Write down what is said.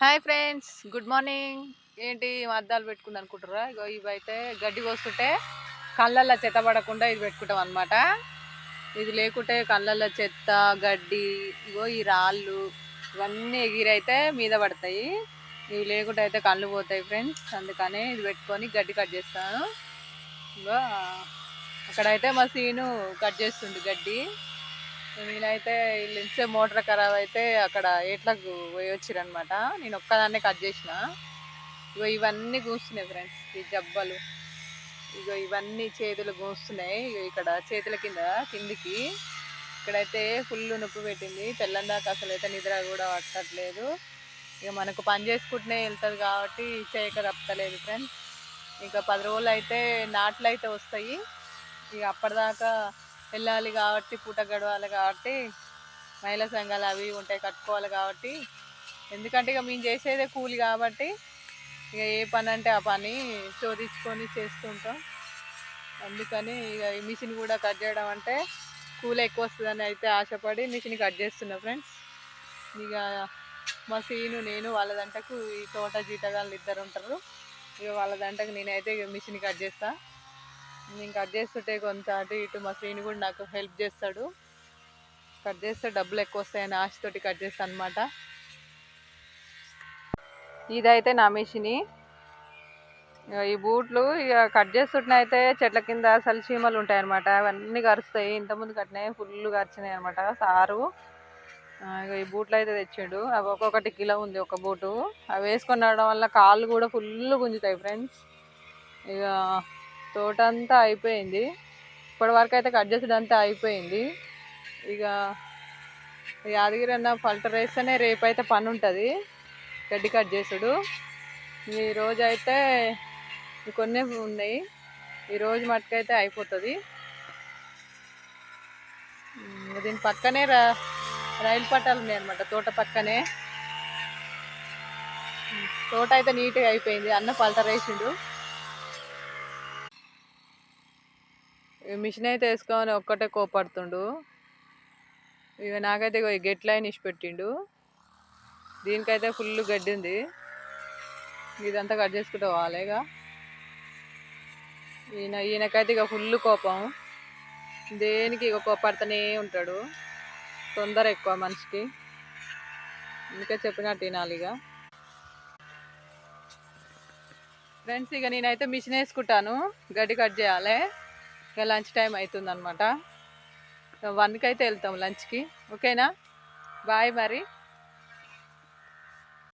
Hi friends good morning. ఏంటి అద్దాలు పెట్టుకుంది అనుకుంటారా ఇగో ఇవైతే గడ్డి కోస్తుంటే కళ్ళల్లో చెత్త పడకుండా ఇది పెట్టుకుంటాం అనమాట ఇది లేకుంటే కళ్ళల్లో చెత్త గడ్డి ఇగో ఈ రాళ్ళు ఇవన్నీ ఎగిరైతే మీద పడతాయి. ఇవి లేకుంటే అయితే కళ్ళు పోతాయి ఫ్రెండ్స్. అందుకని ఇది పెట్టుకొని గడ్డి కట్ చేస్తాను. ఇగో అక్కడైతే మా సీను కట్ చేస్తుండు గడ్డి. నేనైతే వీళ్ళు మోటార్ ఖరాబ్ అయితే అక్కడ ఎట్లకు పోయి వచ్చిరనమాట నేను ఒక్కదాన్నే కట్ చేసిన. ఇగో ఇవన్నీ కూస్తున్నాయి ఫ్రెండ్స్ ఈ జబ్బలు. ఇగో ఇవన్నీ చేతులు కూస్తున్నాయి. ఇగో ఇక్కడ చేతుల కింద కిందికి. ఇక్కడైతే ఫుల్ నొప్పి పెట్టింది. తెల్లని అసలు అయితే నిద్ర కూడా పట్టట్లేదు. ఇక మనకు పని చేసుకుంటూనే వెళ్తుంది కాబట్టి చేయక తప్పలేదు ఫ్రెండ్స్ ఇంకా పది రోజులు అయితే నాట్లు అయితే వస్తాయి. ఇక అప్పటిదాకా వెళ్ళాలి కాబట్టి పూట గడవాలి కాబట్టి మహిళా సంఘాలు అవి ఉంటాయి కట్టుకోవాలి కాబట్టి. ఎందుకంటే ఇక మేము చేసేదే కూలి కాబట్టి ఇక ఏ పని అంటే ఆ పని చోదించుకొని చేస్తుంటాం అందుకని ఇక ఈ మిషన్ కూడా కట్ చేయడం అంటే కూలి ఎక్కువ వస్తుందని అయితే ఆశపడి మిషన్ కట్ చేస్తున్నా ఫ్రెండ్స్. ఇక మా సీను నేను వాళ్ళ దంటకు ఈ తోట జీతగాళ్ళు ఇద్దరు ఉంటారు. ఇక వాళ్ళ దంటకు నేనైతే ఇక మిషన్ కట్ చేస్తాను నేను కట్ చేస్తుంటే కొంత అటు ఇటు మా శ్రీని కూడా నాకు హెల్ప్ చేస్తాడు. కట్ చేస్తే డబ్బులు ఎక్కువ వస్తాయని ఆశతోటి కట్ చేస్తాను అనమాట ఇదైతే నా మిషిని. ఈ బూట్లు ఇక కట్ చేస్తుంటే అయితే చెట్ల కింద అసలు చీమలు ఉంటాయి అనమాట అవన్నీ కరుస్తాయి. ఇంతకుముందు కట్టినాయి ఫుల్ కరిచినాయి అనమాట సారు ఇక ఈ బూట్లు అయితే తెచ్చాడు. అవి ఒక్కొక్కటి కిలో ఉంది ఒక బూటు. అవి వేసుకొని రావడం వల్ల కాళ్ళు కూడా ఫుల్ గుంజుతాయి ఫ్రెండ్స్. ఇక తోట అంతా అయిపోయింది. ఇప్పటి వరకు అయితే కట్ చేసుడు అంతా అయిపోయింది. ఇక యాదగిరి అన్న ఫల్టర్ వేస్తేనే రేపైతే పని ఉంటుంది. గడ్డి కట్ చేసుడు. ఈ అయితే కొన్ని ఉన్నాయి. ఈరోజు మట్టుకైతే అయిపోతుంది. దీని పక్కనే రా రైలు పట్టాలు ఉన్నాయి అనమాట తోట పక్కనే. తోట అయితే నీట్గా అయిపోయింది. అన్న పల్టర్ వేసిండు. మిషన్ అయితే వేసుకోమని ఒక్కటే కోపడుతుండు. ఇక నాకైతే ఇక గెట్ లైన్ ఇచ్చి పెట్టిండు. దీనికైతే ఫుల్ గడ్డి ఉంది. ఇదంతా కట్ చేసుకుంటే పోవాలి ఇక ఈయన ఈయనకైతే ఇక ఫుల్ కోపం. దేనికి ఇక కోపడుతూనే ఉంటాడు. తొందర ఎక్కువ మనిషికి. అందుకే చెప్పినట్టు వినాలి ఇక ఫ్రెండ్స్ ఇక నేనైతే మిషన్ వేసుకుంటాను. గడ్డి కట్ చేయాలి. ఇక లంచ్ టైం అవుతుందనమాట వన్కి అయితే వెళ్తాం లంచ్కి. ఓకేనా? బాయ్ మరి.